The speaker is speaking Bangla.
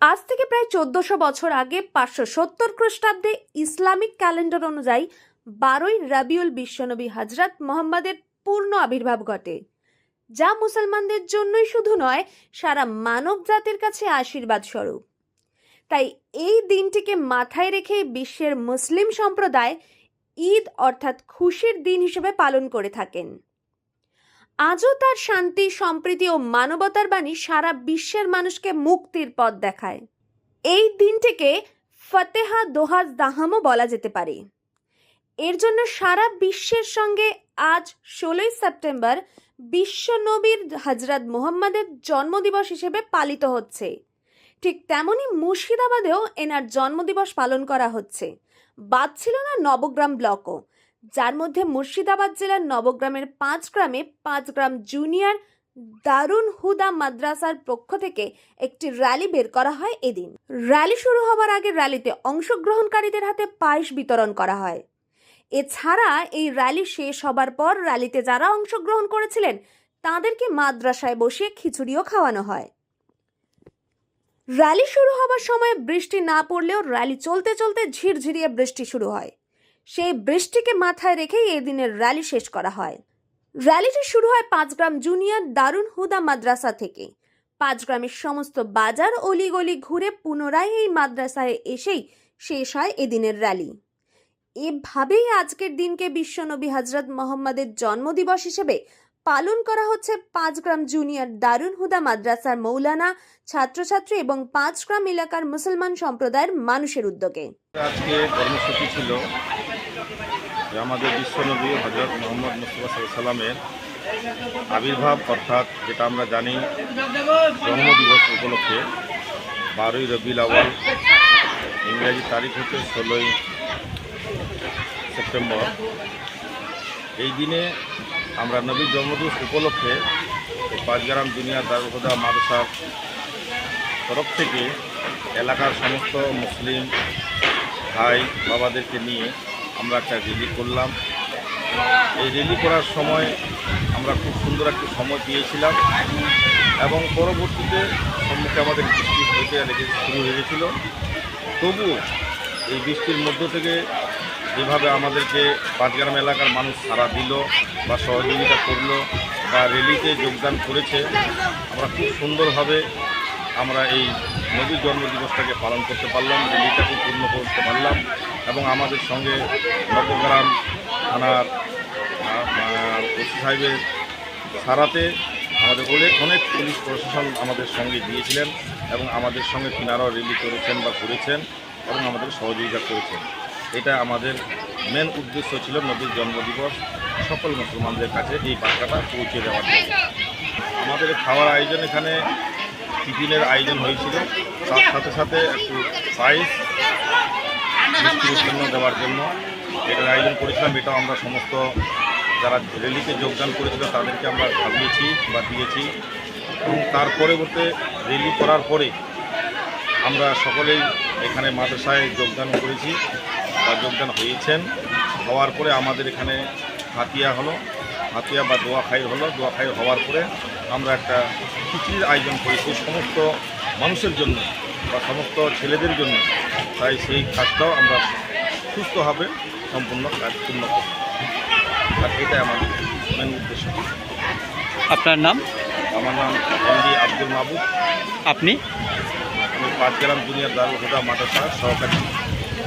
আজ থেকে প্রায় চোদ্দশো বছর আগে পাঁচশো সত্তর খ্রিস্টাব্দে ইসলামিক ক্যালেন্ডার অনুযায়ী বারোই রাবিউল বিশ্বনবী হজরত মোহাম্মদের পূর্ণ আবির্ভাব ঘটে, যা মুসলমানদের জন্যই শুধু নয়, সারা মানব জাতির কাছে আশীর্বাদ স্বরূপ। তাই এই দিনটিকে মাথায় রেখে বিশ্বের মুসলিম সম্প্রদায় ঈদ অর্থাৎ খুশির দিন হিসেবে পালন করে থাকেন। আজও তার শান্তি, সম্প্রীতি ও মানবতার বাণী সারা বিশ্বের মানুষকে মুক্তির পথ দেখায়। এই দিনটিকে ফতেহা দোহাজ দাহামও বলা যেতে পারে। এর জন্য সারা বিশ্বের সঙ্গে আজ ষোলোই সেপ্টেম্বর বিশ্ব নবীর হজরত মোহাম্মদের জন্মদিবস হিসেবে পালিত হচ্ছে। ঠিক তেমনি মুর্শিদাবাদেও এনার জন্মদিবস পালন করা হচ্ছে। বাদ ছিল না নবগ্রাম ব্লকও। যার মধ্যে মুর্শিদাবাদ জেলার নবগ্রামের পাঁচ গ্রামে পাঁচ গ্রাম জুনিয়র দারুণ হুদা মাদ্রাসার পক্ষ থেকে একটি র্যালি বের করা হয় এদিন। র্যালি শুরু হবার আগে র্যালিতে অংশগ্রহণকারীদের হাতে পায়েস বিতরণ করা হয়। এছাড়া এই র্যালি শেষ হবার পর র্যালিতে যারা অংশগ্রহণ করেছিলেন, তাদেরকে মাদ্রাসায় বসিয়ে খিচুড়িও খাওয়ানো হয়। র্যালি শুরু হবার সময় বৃষ্টি না পড়লেও র্যালি চলতে চলতে ঝিরঝিরিয়ে বৃষ্টি শুরু হয়। সেই বৃষ্টিকে মাথায় রেখেই এই দিনের র্যালি শেষ করা হয়। র্যালিটি শুরু হয় পাঁচগ্রাম জুনিয়র দারুণ হুদা মাদ্রাসা থেকে। পাঁচগ্রামের সমস্ত বাজার অলিগলি ঘুরে পুনরায় এই মাদ্রাসায় এসেই শেষ হয় এদিনের র্যালি। এভাবেই আজকের দিনকে বিশ্বনবী হজরত মোহাম্মদের জন্মদিবস হিসেবে পালন করা হচ্ছে পাঁচগ্রাম জুনিয়র দারুণ হুদা মাদ্রাসার মৌলানা, ছাত্রছাত্রী এবং পাঁচগ্রাম এলাকার মুসলমান সম্প্রদায়ের মানুষের উদ্যোগে। আজকে কর্মসূচি ছিল যে আমাদের বিশ্ব বিশ্বনবী হজরত মোহাম্মদ মুস্তফা সাল্লামের আবির্ভাব, অর্থাৎ যেটা আমরা জানি জন্মদিবস উপলক্ষে বারোই রবিউল আওয়াল ইংরাজি তারিখ হচ্ছে ষোলোই সেপ্টেম্বর। এই দিনে আমরা নবীর জন্মদিবস উপলক্ষে পাঁচগ্রাম দুনিয়া দারুহদা মাদ্রাসার তরফ থেকে এলাকার সমস্ত মুসলিম ভাই বাবাদেরকে নিয়ে আমরা একটা র্যালি করলাম। এই র্যালি করার সময় আমরা খুব সুন্দর একটা সময় পেয়েছিলাম এবং পরবর্তীতে সম্মুখে আমাদের বৃষ্টি হইতে শুরু হয়ে গেছিল তবুও এই বৃষ্টির মধ্য থেকে যেভাবে আমাদেরকে পাঁচগ্রাম এলাকার মানুষ সারা দিল বা সহযোগিতা করল বা র্যালিতে যোগদান করেছে, আমরা খুব সুন্দরভাবে আমরা এই নবীর জন্মদিবসটাকে পালন করতে পারলাম র্যালিটাকে পূর্ণ করতে পারলাম এবং আমাদের সঙ্গে নবগ্রাম থানার ওসি সাহেবের সারাতে আমাদের অনেক অনেক পুলিশ প্রশাসন আমাদের সঙ্গে দিয়েছিলেন এবং আমাদের সঙ্গে তিনারাও র্যালি করেছেন বা করেছেন এবং আমাদের সহযোগিতা করেছেন। এটা আমাদের মেন উদ্দেশ্য ছিল নবীর জন্মদিবস সকল মুসলমানদের কাছে এই বার্তাটা পৌঁছে দেওয়ার জন্য। আমাদের খাওয়ার আয়োজন এখানে টিফিনের আয়োজন হয়েছিল। তার সাথে সাথে একটু প্রাইস ডিস্ট্রিবিউশন দেওয়ার জন্য এটার আয়োজন করেছিলাম। এটা আমরা সমস্ত যারা র্যালিতে যোগদান করেছিল, তাদেরকে আমরা ভাবিয়েছি বা দিয়েছি। এবং তার পরবর্তী র্যালি করার পরে আমরা সকলেই এখানে মাদ্রাসায় যোগদান করেছি বা যোগদান হয়েছেন। হওয়ার পরে আমাদের এখানে হাতিয়া হলো। হাতিয়া বা দোয়া খাই হলো দোয়া খাই হওয়ার পরে আমরা একটা খিচুড়ির আয়োজন করেছি সমস্ত মানুষের জন্য বা সমস্ত ছেলেদের জন্য। তাই সেই কাজটাও আমরা সুস্থভাবে সম্পূর্ণ কাজ পূর্ণ করি আর এটাই আমাদের মেন উদ্দেশ্য। আপনার নাম? আমার নাম এমডি আব্দুল মাহবুব আপনি? আমি পাঁচগ্রাম জুনিয়র দারুল হুদা মাদ্রাসার সহকারী।